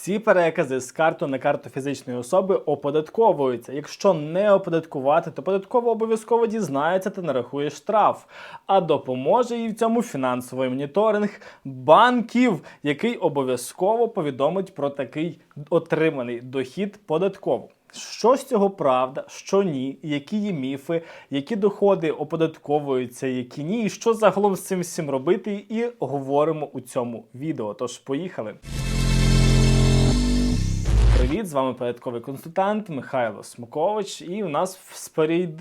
Всі перекази з карту на карту фізичної особи оподатковуються. Якщо не оподаткувати, то податково обов'язково дізнається та нарахує штраф. А допоможе їй в цьому фінансовий моніторинг банків, який обов'язково повідомить про такий отриманий дохід податково. Що з цього правда, що ні, які є міфи, які доходи оподатковуються, які ні, і що загалом з цим всім робити, і говоримо у цьому відео. Тож поїхали. Привіт, з вами порядковий консультант Михайло Смокович, і у нас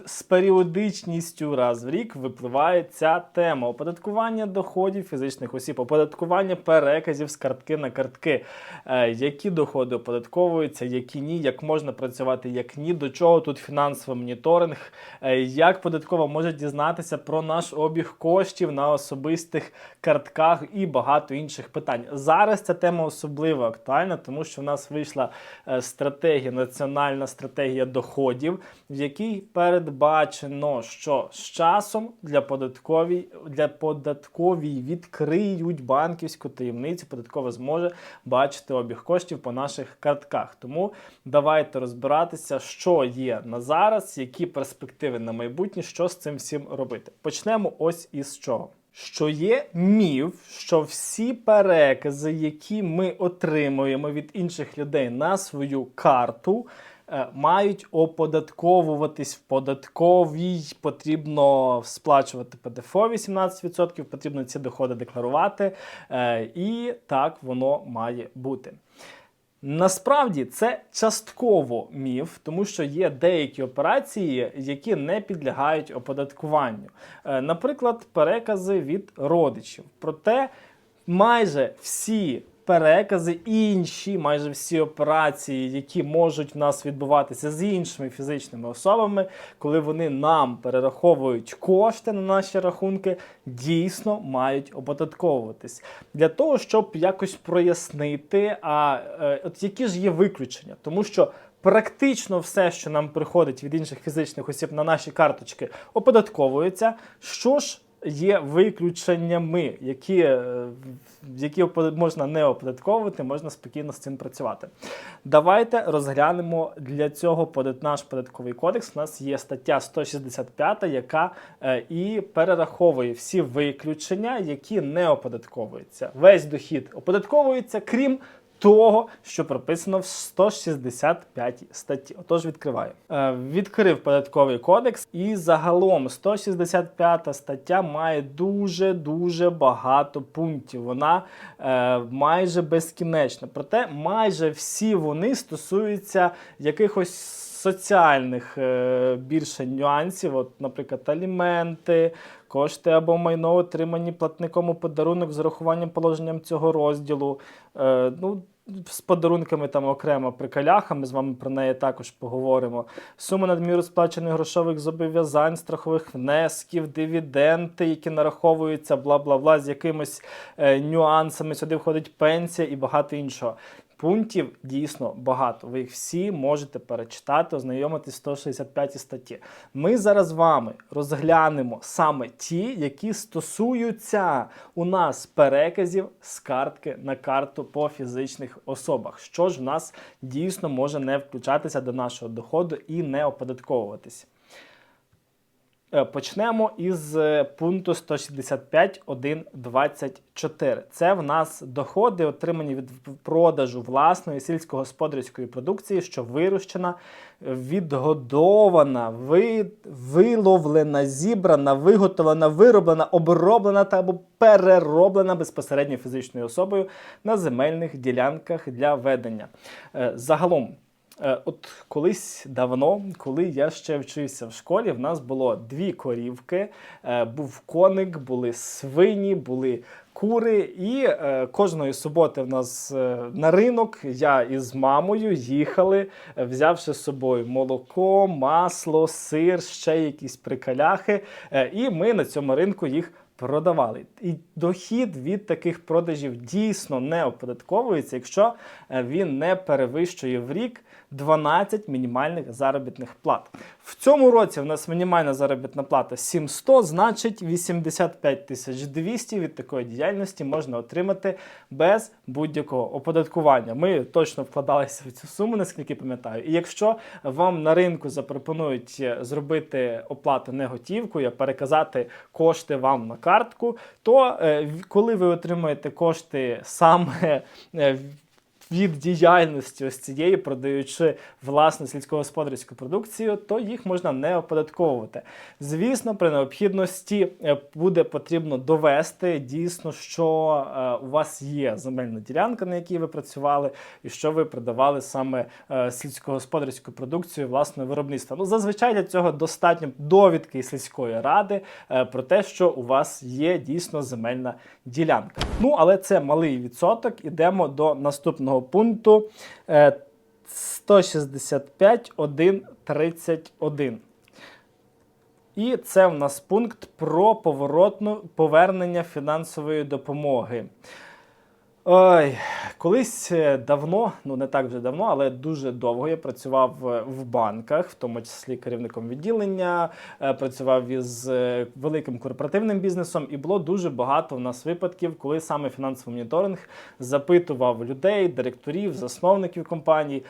з періодичністю раз в рік випливає ця тема оподаткування доходів фізичних осіб, оподаткування переказів з картки на картки. Е, які доходи оподатковуються, які ні, як можна працювати, як ні, до чого тут фінансовий моніторинг, е, як податкова може дізнатися про наш обіг коштів на особистих картках і багато інших питань. Зараз ця тема особливо актуальна, тому що в нас вийшла стратегія, національна стратегія доходів, в якій передбачено, що з часом для податковій для податковій відкриють банківську таємницю. Податкова зможе бачити обіг коштів по наших картках. Тому давайте розбиратися, що є на зараз, які перспективи на майбутнє, що з цим всім робити. Почнемо ось із чого. Що є міф, що всі перекази, які ми отримуємо від інших людей на свою карту, е, мають оподатковуватись в податковій, потрібно сплачувати ПДФО 18%, потрібно ці доходи декларувати, е, і так воно має бути. Насправді це частково міф, тому що є деякі операції, які не підлягають оподаткуванню. Е, Наприклад, перекази від родичів. Проте майже всі перекази, інші, майже всі операції, які можуть в нас відбуватися з іншими фізичними особами, коли вони нам перераховують кошти на наші рахунки, дійсно мають оподатковуватись. Для того, щоб якось прояснити, а е, от які ж є виключення, тому що. Практично все, що нам приходить від інших фізичних осіб на наші карточки, оподатковується. Що ж є виключеннями, які, е, які можна не оподатковувати, можна спокійно з цим працювати. Давайте розглянемо для цього наш податковий кодекс. У нас є стаття 165, яка е, і перераховує всі виключення, які не оподатковуються. Весь дохід оподатковується, крім того, що прописано в 165 статті. Отож, відкриваю. Е, відкрив податковий кодекс, і загалом 165 стаття має дуже дуже багато пунктів. Вона е, майже безкінечна. Проте майже всі вони стосуються якихось соціальних е, більше нюансів, от, наприклад, аліменти, кошти або майно отримані платником у подарунок з урахуванням положенням цього розділу. Е, ну, з подарунками там окремо приколяха, ми з вами про неї також поговоримо. Сума надміру сплачених грошових зобов'язань, страхових внесків, дивіденти, які нараховуються, бла бла бла, з якимись е, нюансами. Сюди входить пенсія і багато іншого. Пунктів дійсно багато. Ви їх всі можете перечитати, ознайомитись з 165 статті. Ми зараз з вами розглянемо саме ті, які стосуються у нас переказів з картки на карту по фізичних особах. Що ж в нас дійсно може не включатися до нашого доходу і не оподатковуватись. Е, Почнемо із е, пункту 165.1.24. Це в нас доходи, отримані від продажу власної сільськогосподарської продукції, що вирощена, відгодована, ви, виловлена, зібрана, виготовлена, вироблена, оброблена та або перероблена безпосередньо фізичною особою на земельних ділянках для ведення. Е, Загалом. Е, От колись давно, коли я ще вчився в школі, в нас було дві корівки, е, був коник, були свині, були кури. І е, кожної суботи в нас на ринок я із мамою їхали, взявши з собою молоко, масло, сир, ще якісь прикаляхи. І ми на цьому ринку їх продавали. І дохід від таких продажів дійсно не оподатковується, якщо він не перевищує в рік 12 мінімальних заробітних плат. В цьому році у нас мінімальна заробітна плата 700, значить 85 тисяч 200 від такої діяльності можна отримати без будь-якого оподаткування. Ми точно вкладалися в цю суму, наскільки пам'ятаю. І якщо вам на ринку запропонують е, зробити оплату не готівкою, а переказати кошти вам на картку, то е, коли ви отримуєте кошти саме е, в- від діяльності ось цієї, продаючи власну сільськогосподарську продукцію, то їх можна не оподатковувати. Звісно, при необхідності е, буде потрібно довести дійсно, що е, у вас є земельна ділянка, на якій ви працювали, і що ви продавали саме е, сільськогосподарську продукцію власного виробництва. Ну, зазвичай для цього достатньо довідки сільської ради про те, що у вас є дійсно земельна ділянка. Ну, але це малий відсоток. Ідемо до наступного пункту. Е, 165.1.31. І це в нас пункт про поворотну повернення фінансової допомоги. Ой, колись е, давно, ну не так вже давно, але дуже довго я працював е, в банках, в тому числі керівником відділення, е, працював із великим корпоративним бізнесом, і було дуже багато в нас випадків, коли саме фінансовий моніторинг запитував людей, директорів, засновників компаній.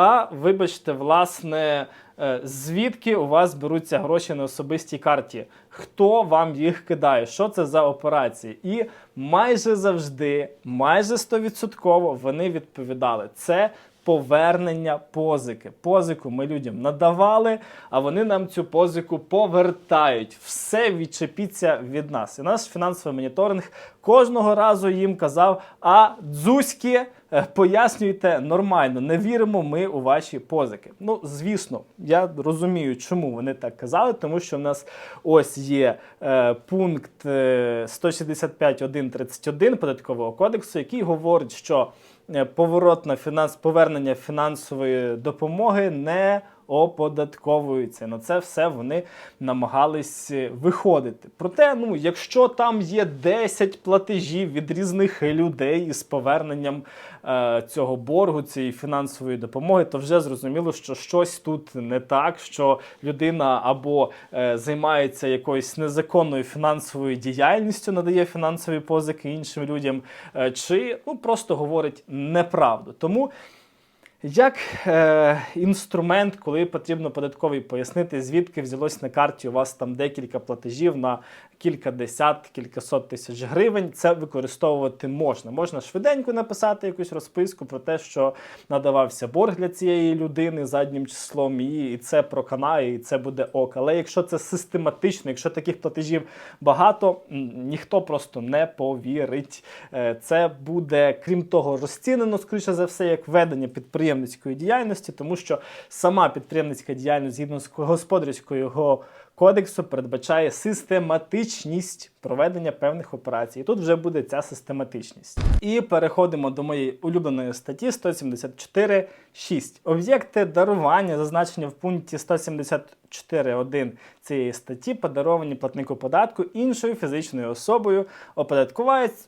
А вибачте, власне, е, звідки у вас беруться гроші на особистій карті? Хто вам їх кидає? Що це за операції? І майже завжди, майже 100% вони відповідали: це повернення позики. Позику ми людям надавали, а вони нам цю позику повертають. Все відчепіться від нас. І наш фінансовий моніторинг кожного разу їм казав: а дзузьки. е, Пояснюйте нормально, не віримо ми у ваші позики. Ну, звісно, я розумію, чому вони так казали, тому що в нас ось є е, пункт е, 165.1.31 податкового кодексу, який говорить, що е, поворотна фінанс, повернення фінансової допомоги не оподатковується. На це все вони намагались е, виходити. Проте, ну, якщо там є 10 платежів від різних людей із поверненням е, цього боргу, цієї фінансової допомоги, то вже зрозуміло, що щось тут не так, що людина або е, займається якоюсь незаконною фінансовою діяльністю, надає фінансові позики іншим людям, е, чи ну, просто говорить неправду. Тому. Як е, інструмент, коли потрібно податковий пояснити, звідки взялось на карті у вас там декілька платежів на кілька десят, кількасот тисяч гривень, це використовувати можна. Можна швиденько написати якусь розписку про те, що надавався борг для цієї людини заднім числом, і, це проканає, і це буде ок. Але якщо це систематично, якщо таких платежів багато, ніхто просто не повірить. Е, Це буде, крім того, розцінено, скоріше за все, як ведення підприємницької діяльності, тому що сама підприємницька діяльність згідно з господарського його кодексу передбачає систематичність проведення певних операцій. І тут вже буде ця систематичність. І переходимо до моєї улюбленої статті 174.6. Об'єкти дарування, зазначені в пункті 174.1 цієї статті, подаровані платнику податку іншою фізичною особою,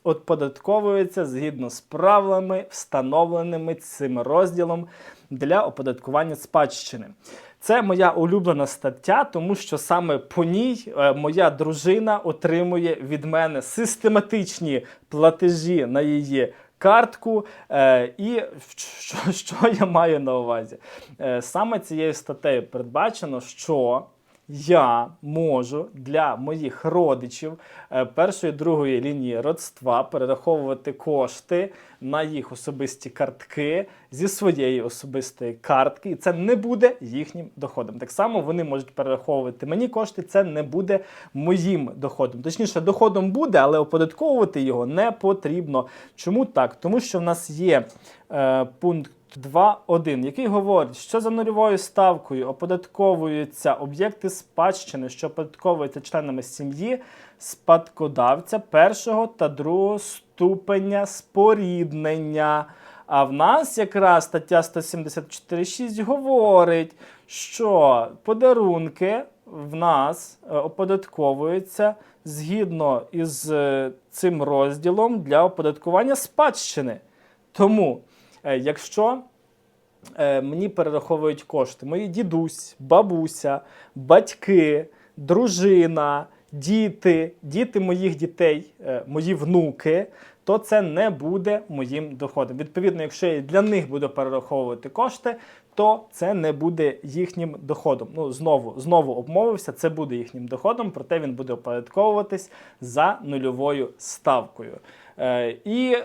оподатковуються згідно з правилами, встановленими цим розділом для оподаткування спадщини. Це моя улюблена стаття, тому що саме по ній е, моя дружина отримує від мене систематичні платежі на її картку. Е, і що, що я маю на увазі? Е, саме цією статтею передбачено, що я можу для моїх родичів е, першої другої лінії родства перераховувати кошти на їх особисті картки зі своєї особистої картки, і це не буде їхнім доходом. Так само вони можуть перераховувати мені кошти, це не буде моїм доходом. Точніше, доходом буде, але оподатковувати його не потрібно. Чому так? Тому що в нас є е, пункт. 2.1, який говорить, що за нульовою ставкою оподатковуються об'єкти спадщини, що оподатковуються членами сім'ї спадкодавця першого та другого ступеня споріднення. А в нас якраз стаття 174.6 говорить, що подарунки в нас е, оподатковуються згідно із е, цим розділом для оподаткування спадщини. Тому, якщо е, мені перераховують кошти, мої дідусь, бабуся, батьки, дружина, діти, діти моїх дітей, е, мої внуки, то це не буде моїм доходом. Відповідно, якщо я для них буду перераховувати кошти, то це не буде їхнім доходом. Ну, знову, знову обмовився, це буде їхнім доходом, проте він буде оподатковуватись за нульовою ставкою. Е, і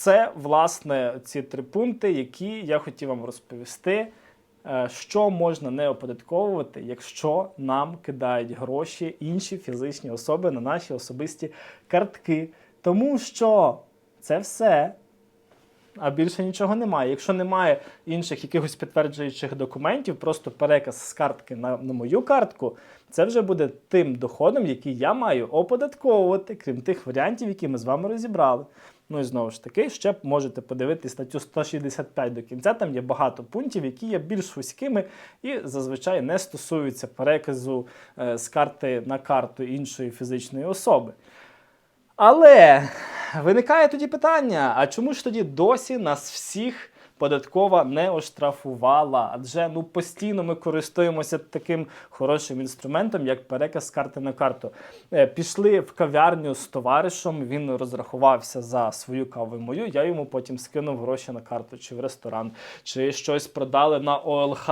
це, власне, ці три пункти, які я хотів вам розповісти. е, Що можна не оподатковувати, якщо нам кидають гроші інші фізичні особи на наші особисті картки? Тому що це все, а більше нічого немає. Якщо немає інших якихось підтверджуючих документів, просто переказ з картки на, на мою картку, це вже буде тим доходом, який я маю оподатковувати, крім тих варіантів, які ми з вами розібрали. Ну і знову ж таки, ще можете подивитись статтю 165 до кінця. Там є багато пунктів, які є більш вузькими і зазвичай не стосуються переказу е, з карти на карту іншої фізичної особи. Але виникає тоді питання: а чому ж тоді досі нас всіх податкова не оштрафувала? Адже ну постійно ми користуємося таким хорошим інструментом, як переказ карти на карту. Е, Пішли в кав'ярню з товаришем, він розрахувався за свою каву мою. Я йому потім скинув гроші на карту, чи в ресторан, чи щось продали на ОЛХ.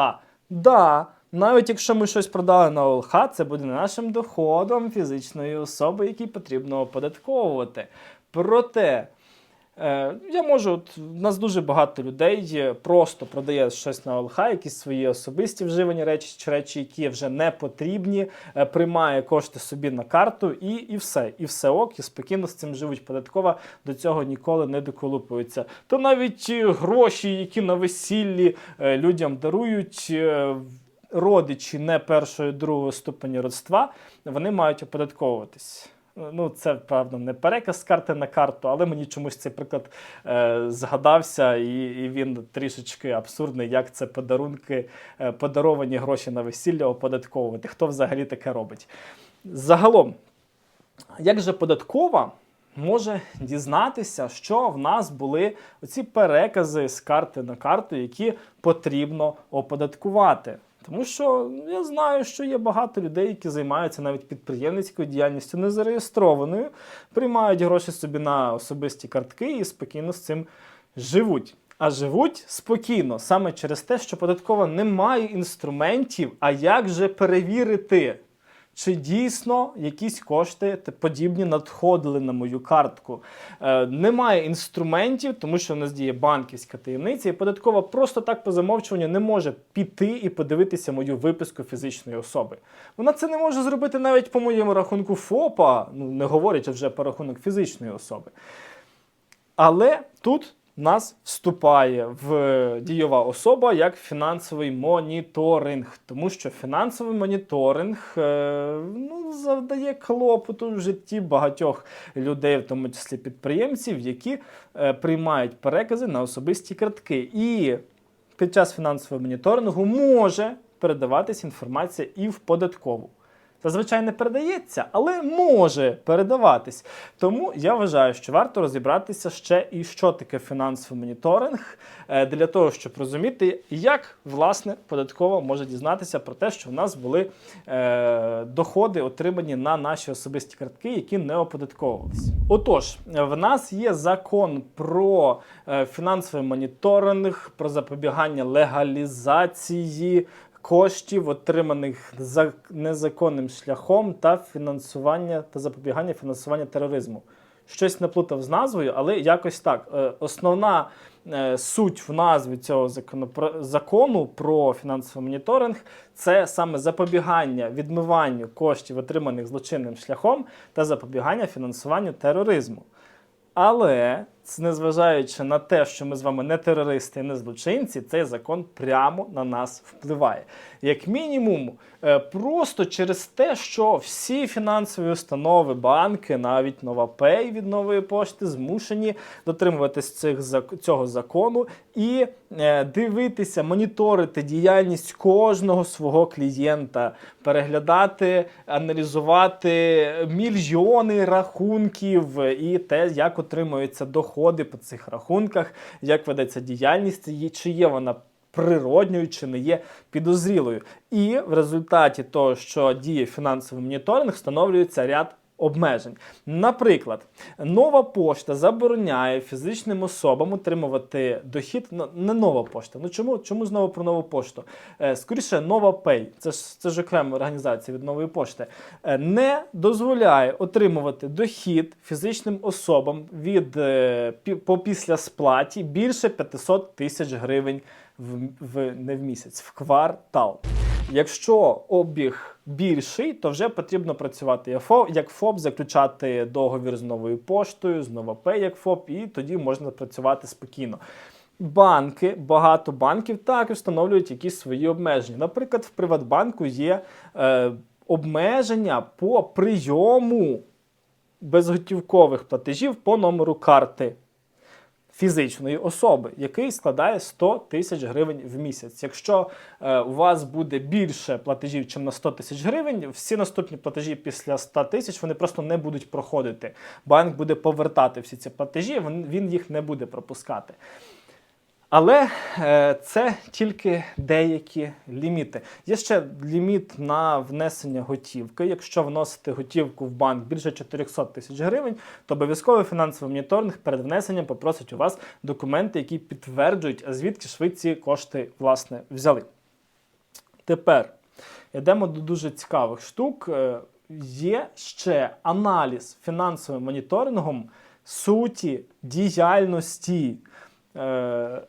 Да, навіть якщо ми щось продали на ОЛХ, це буде нашим доходом фізичної особи, який потрібно оподатковувати. Проте. Е, я можу, от, у нас дуже багато людей просто продає щось на ОЛХ, якісь свої особисті вживані речі чи речі, які вже не потрібні, е, приймає кошти собі на карту і, і все. І все ок, і спокійно з цим живуть. Податкова до цього ніколи не доколупується. То навіть е, гроші, які на весіллі людям дарують. Родичі не першого і другого ступеня родства, вони мають оподатковуватись. Ну, це правда не переказ карти на карту, але мені чомусь цей приклад е, згадався, і, і він трішечки абсурдний, як це подарунки, е, подаровані гроші на весілля оподатковувати. Хто взагалі таке робить? Загалом, як же податкова може дізнатися, що в нас були оці перекази з карти на карту, які потрібно оподаткувати? Тому що я знаю, що є багато людей, які займаються навіть підприємницькою діяльністю незареєстрованою, приймають гроші собі на особисті картки і спокійно з цим живуть. А живуть спокійно саме через те, що податкова не має інструментів, а як же перевірити, чи дійсно якісь кошти подібні надходили на мою картку. Е, немає інструментів, тому що в нас діє банківська таємниця, і податкова просто так по замовчуванню не може піти і подивитися мою виписку фізичної особи. Вона це не може зробити навіть по моєму рахунку ФОПа, ну не говорячи вже про рахунок фізичної особи. Але тут нас вступає в дієва особа як фінансовий моніторинг, тому що фінансовий моніторинг е, ну, завдає клопоту в житті багатьох людей, в тому числі підприємців, які е, приймають перекази на особисті картки. І під час фінансового моніторингу може передаватись інформація і в податкову. Зазвичай не передається, але може передаватись. Тому я вважаю, що варто розібратися ще і що таке фінансовий моніторинг е, для того, щоб розуміти, як власне податкова може дізнатися про те, що в нас були е, доходи, отримані на наші особисті картки, які не оподатковувалися. Отож, в нас є закон про е, фінансовий моніторинг, про запобігання легалізації коштів, отриманих за незаконним шляхом, та фінансування та запобігання фінансування тероризму. Щось наплутав з назвою, але якось так. Е, Основна е, суть в назві цього закону про фінансовий моніторинг це саме запобігання відмиванню коштів, отриманих злочинним шляхом, та запобігання фінансуванню тероризму. Але незважаючи на те, що ми з вами не терористи не злочинці, цей закон прямо на нас впливає. Як мінімум, е, просто через те, що всі фінансові установи, банки, навіть NovaPay від нової пошти змушені дотримуватись цих цього закону і е, дивитися, моніторити діяльність кожного свого клієнта, переглядати, аналізувати мільйони рахунків і те, як отримуються доходи по цих рахунках, як ведеться діяльність, чи є вона природньою, чи не є підозрілою. І в результаті того, що діє фінансовий моніторинг, встановлюється ряд. Обмежень. Наприклад, нова пошта забороняє фізичним особам отримувати дохід. Не нова пошта. Ну чому, чому знову про нову пошту? Е, скоріше, нова Pay, це ж це ж окрема організація від нової пошти, е, не дозволяє отримувати дохід фізичним особам від е, по після сплаті більше 500 тисяч гривень в, в не в місяць, в квартал. Якщо обіг більший, то вже потрібно працювати як ФОП, заключати договір з новою поштою, з Новопей як ФОП, і тоді можна працювати спокійно. Банки, багато банків також встановлюють якісь свої обмеження. Наприклад, в Приватбанку є е, обмеження по прийому безготівкових платежів по номеру карти фізичної особи, який складає 100 тисяч гривень в місяць. Якщо е, у вас буде більше платежів, чим на 100 тисяч гривень, всі наступні платежі після 100 тисяч вони просто не будуть проходити. Банк буде повертати всі ці платежі, він, їх не буде пропускати. Але е, це тільки деякі ліміти. Є ще ліміт на внесення готівки. Якщо вносити готівку в банк більше 400 тисяч гривень, то обов'язково фінансовий моніторинг перед внесенням попросить у вас документи, які підтверджують, а звідки ж ви ці кошти власне взяли. Тепер йдемо до дуже цікавих штук. Е, Є ще аналіз фінансовим моніторингом суті діяльності е,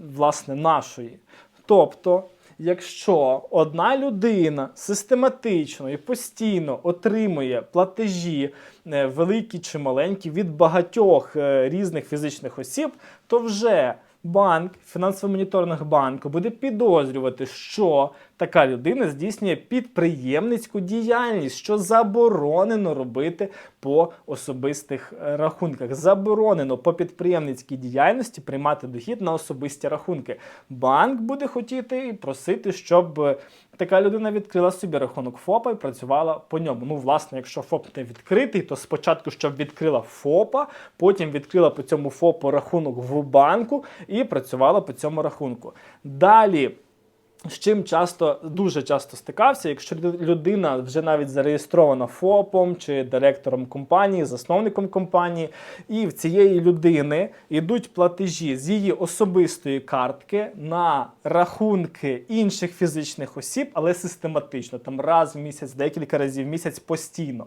власне нашої. Тобто, якщо одна людина систематично і постійно отримує платежі, е, великі чи маленькі, від багатьох е, різних фізичних осіб, то вже банк, фінансово моніторинг банку буде підозрювати, що така людина здійснює підприємницьку діяльність, що заборонено робити по особистих е, рахунках. Заборонено по підприємницькій діяльності приймати дохід на особисті рахунки. Банк буде хотіти і просити, щоб е, така людина відкрила собі рахунок ФОПа і працювала по ньому. Ну, власне, якщо ФОП не відкритий, то спочатку, щоб відкрила ФОПа, потім відкрила по цьому ФОПу рахунок в банку і працювала по цьому рахунку. Далі. З чим часто дуже часто стикався, якщо людина вже навіть зареєстрована ФОПом чи директором компанії, засновником компанії, і в цієї людини йдуть платежі з її особистої картки на рахунки інших фізичних осіб, але систематично, там раз в місяць, декілька разів в місяць постійно,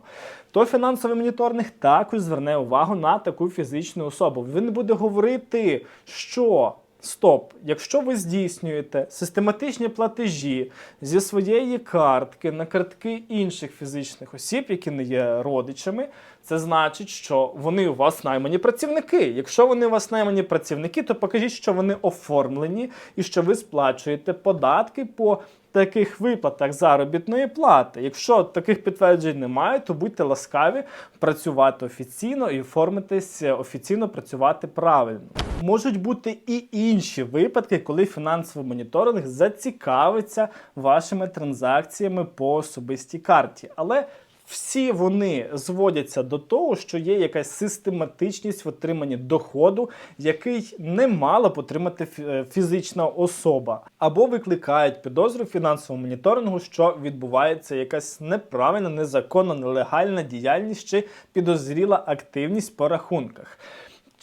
то фінансовий моніторинг також зверне увагу на таку фізичну особу. Він буде говорити, що. Стоп, якщо ви здійснюєте систематичні платежі зі своєї картки на картки інших фізичних осіб, які не є родичами, це значить, що вони у вас наймані працівники. Якщо вони у вас наймані працівники, то покажіть, що вони оформлені і що ви сплачуєте податки по таких виплатах заробітної плати. Якщо таких підтверджень немає, то будьте ласкаві працювати офіційно і оформитись е, офіційно працювати правильно. Можуть бути і інші випадки, коли фінансовий моніторинг зацікавиться вашими транзакціями по особистій карті. Але всі вони зводяться до того, що є якась систематичність в отриманні доходу, який не мала б отримати е, фізична особа, або викликають підозру фінансовому моніторингу, що відбувається якась неправильна, незаконна, нелегальна діяльність чи підозріла активність по рахунках.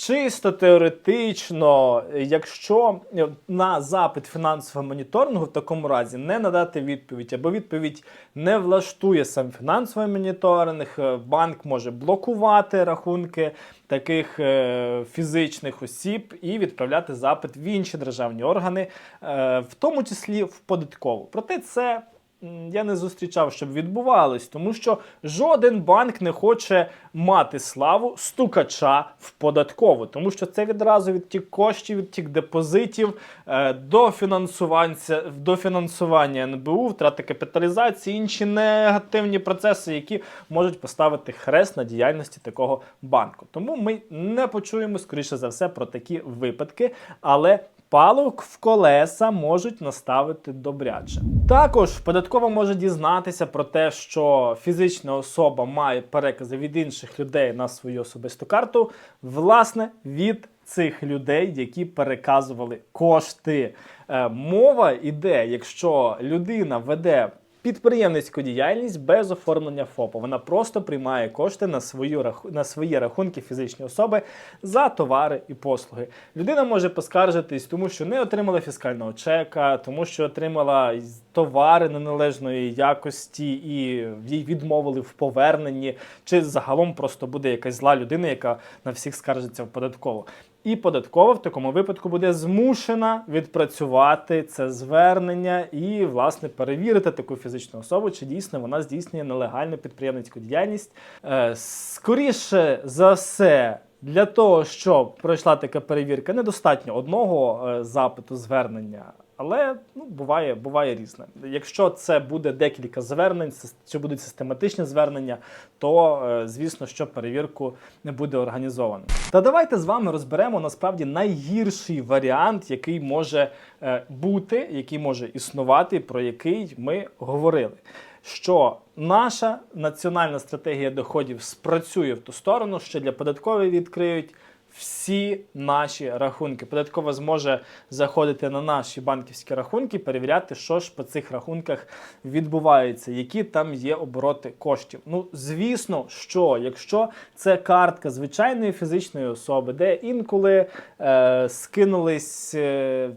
Чисто теоретично, якщо на запит фінансового моніторингу в такому разі не надати відповідь, або відповідь не влаштує сам фінансовий моніторинг, е, банк може блокувати рахунки таких е, фізичних осіб і відправляти запит в інші державні органи, е, в тому числі в податкову. Проте це я не зустрічав, щоб відбувалось, тому що жоден банк не хоче мати славу стукача в податкову, тому що це відразу відтік коштів, відтік депозитів, е, дофінансування, дофінансування НБУ, втрати капіталізації, інші негативні процеси, які можуть поставити хрест на діяльності такого банку. Тому ми не почуємо, скоріше за все, про такі випадки, але Палок в колеса можуть наставити добряче. Також податкова може дізнатися про те, що фізична особа має перекази від інших людей на свою особисту карту, власне, від цих людей, які переказували кошти. Е, мова йде, якщо людина веде підприємницьку діяльність без оформлення ФОПу. Вона просто приймає кошти на свою на свої рахунки фізичної особи за товари і послуги. Людина може поскаржитись, тому що не отримала фіскального чека, тому що отримала товари неналежної якості і їй відмовили в поверненні, чи загалом просто буде якась зла людина, яка на всіх скаржиться в податкову. І податкова в такому випадку буде змушена відпрацювати це звернення і, власне, перевірити таку фізичну особу, чи дійсно вона здійснює нелегальну підприємницьку діяльність. Е, скоріше за все. Для того, щоб пройшла така перевірка, недостатньо одного е, запиту звернення, але ну, буває, буває різне. Якщо це буде декілька звернень, чи будуть систематичні звернення, то е, звісно, що перевірку не буде організовано. Та давайте з вами розберемо насправді найгірший варіант, який може е, бути, який може існувати, про який ми говорили. Що наша національна стратегія доходів спрацює в ту сторону, що для податкової відкриють всі наші рахунки. Податкова зможе заходити на наші банківські рахунки, перевіряти, що ж по цих рахунках відбувається, які там є обороти коштів. Ну, звісно, що якщо це картка звичайної фізичної особи, де інколи е, скинулись. Е,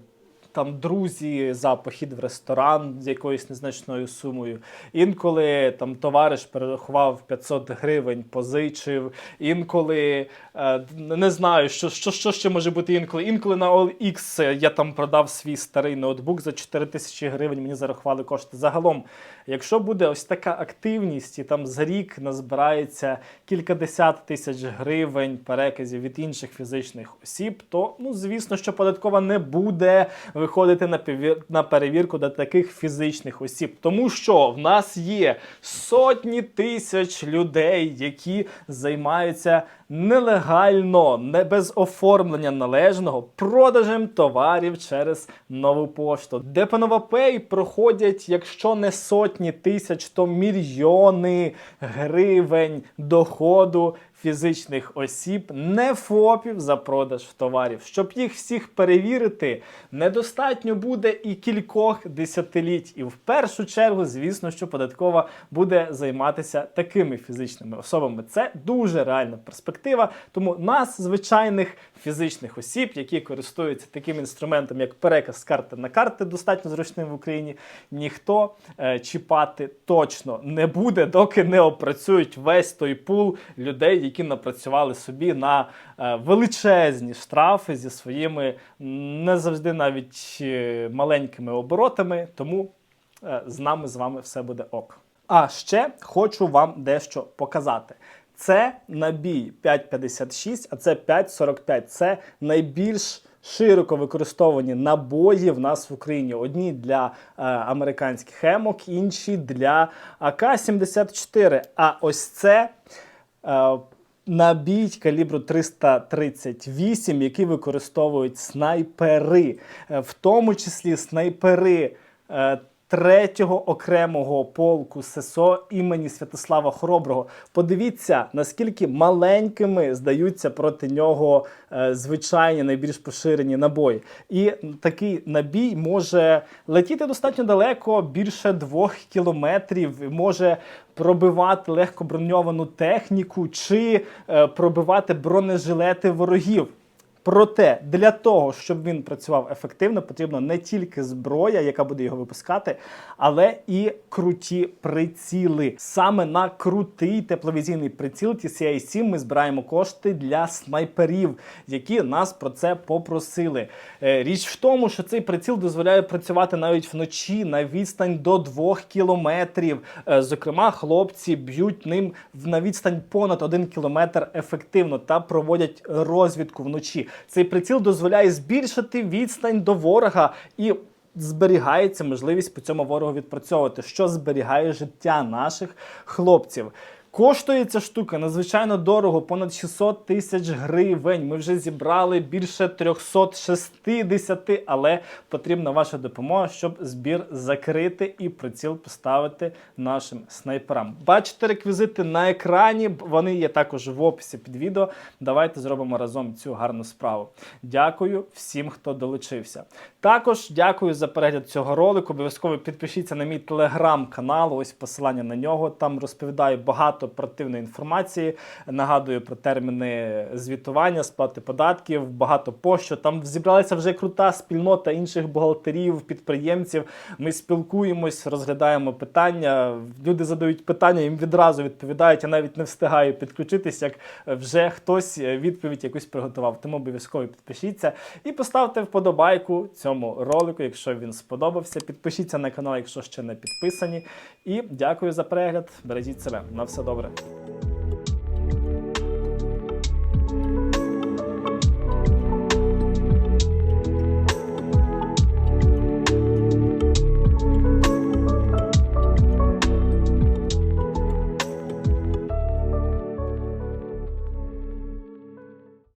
там друзі за похід в ресторан з якоюсь незначною сумою. Інколи там товариш перерахував 500 гривень, позичив. Інколи е, не знаю, що, що, що ще може бути інколи. Інколи на OLX я там продав свій старий ноутбук за 4 тисячі гривень. Мені зарахували кошти. Загалом, якщо буде ось така активність, і там за рік назбирається кількадесят тисяч гривень переказів від інших фізичних осіб, то ну звісно, що податкова не буде виходити на на перевірку до таких фізичних осіб, тому що в нас є сотні тисяч людей, які займаються нелегально, не без оформлення належного продажем товарів через нову пошту. Де Пей проходять, якщо не сотні тисяч, то мільйони гривень доходу фізичних осіб, не ФОПів за продаж товарів. Щоб їх всіх перевірити, недостатньо буде і кількох десятиліть. І в першу чергу, звісно, що податкова буде займатися такими фізичними особами. Це дуже реальна перспектива. Тому нас, звичайних фізичних осіб, які користуються таким інструментом, як переказ з карти на карти, достатньо зручним в Україні, ніхто е, чіпати точно не буде, доки не опрацюють весь той пул людей, які напрацювали собі на е, величезні штрафи зі своїми не завжди навіть е, маленькими оборотами. Тому е, з нами з вами все буде ок. А ще хочу вам дещо показати. Це набій 5,56, а це 5,45. Це найбільш широко використовані набої в нас в Україні. Одні для е, американських емок, інші для АК-74. А ось це. Е, Набій калібру 338, який використовують снайпери, Е, в тому числі снайпери третього окремого полку ССО імені Святослава Хороброго. Подивіться, наскільки маленькими здаються проти нього е, звичайні найбільш поширені набої. І такий набій може летіти достатньо далеко, більше двох кілометрів, може пробивати легко броньовану техніку чи е, пробивати бронежилети ворогів. Проте для того, щоб він працював ефективно, потрібно не тільки зброя, яка буде його випускати, але і круті приціли. Саме на крутий тепловізійний приціл TCI 7 ми збираємо кошти для снайперів, які нас про це попросили. Е, Річ в тому, що цей приціл дозволяє працювати навіть вночі на відстань до 2 кілометрів. Е, Зокрема, хлопці б'ють ним на відстань понад 1 кілометр ефективно та проводять розвідку вночі. Цей приціл дозволяє збільшити відстань до ворога і зберігається можливість по цьому ворогу відпрацьовувати, що зберігає життя наших хлопців. Коштує ця штука надзвичайно дорого, понад 600 тисяч гривень. Ми вже зібрали більше 360, але потрібна ваша допомога, щоб збір закрити і приціл поставити нашим снайперам. Бачите реквізити на екрані, вони є також в описі під відео. Давайте зробимо разом цю гарну справу. Дякую всім, хто долучився. Також дякую за перегляд цього ролику. Обов'язково підпишіться на мій телеграм-канал. Ось посилання на нього. Там розповідаю багато оперативної інформації. Нагадую про терміни звітування, сплати податків, багато пощо. Там зібралася вже крута спільнота інших бухгалтерів, підприємців. Ми спілкуємось, розглядаємо питання. Люди задають питання, їм відразу відповідають. Я навіть не встигаю підключитись, як вже хтось відповідь якусь приготував. Тому обов'язково підпишіться і поставте вподобайку цьому ролику, якщо він сподобався. Підпишіться на канал, якщо ще не підписані. І дякую за перегляд. Бережіть себе. На все добре. sobra.